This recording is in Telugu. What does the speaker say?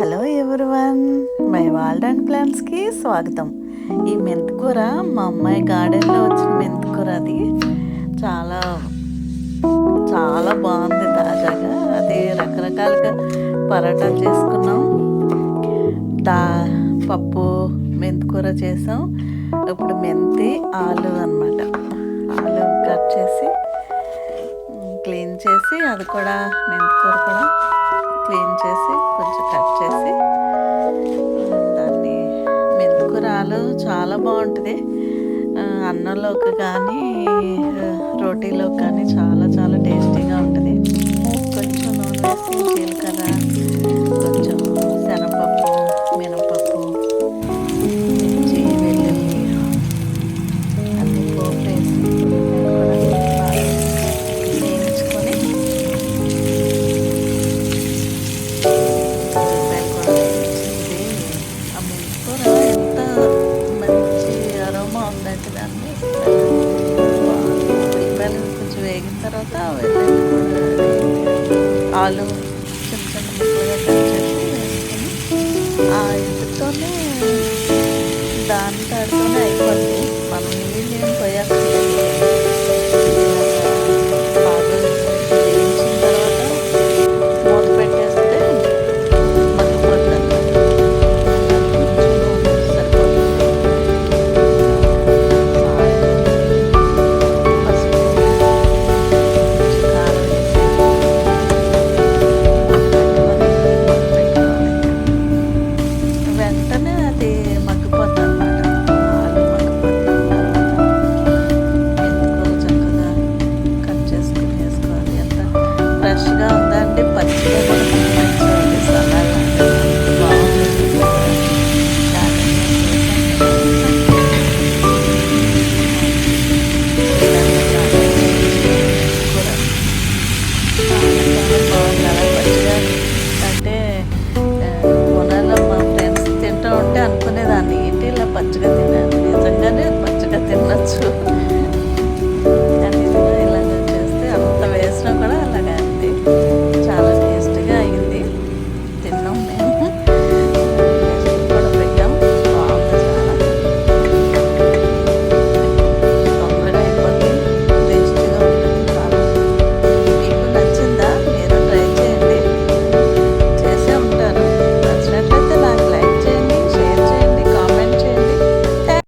Hello everyone my world and ప్లాన్స్కి స్వాగతం. ఈ మెంతికూర మా అమ్మాయి గార్డెన్లో వచ్చిన మెంతికూర అది. చాలా చాలా బాగుంది తాజాగా. అది రకరకాలుగా పరోటాలు చేసుకున్నాం. దా పప్పు మెంతికూర చేసాం. ఇప్పుడు మెంతి ఆలు అన్నమాట. ఆలు కట్ చేసి క్లీన్ చేసి అది కూడా మెంతికూర కూడా. క్లీన్ చేసి కొంచెం కట్ చేసి దాన్ని మెంతికూరాలు చాలా బాగుంటుంది. అన్నంలోకి కానీ రోటీలోకి కానీ చాలా చాలా టేస్టీగా ఉంటుంది. కొంచెం నూనె వేసి జీలకర్ర వేగిన తర్వాత ఆలు చిన్న చిన్న ముక్కలుగా కట్ చేసి ఆ ఇంటితోనే దాని తడితోనే అయిపోద్ది మనం దాన్ని ఏంటి ఇలా పచ్చగా తిన్నాను నిజంగానే పచ్చగా తినచ్చు.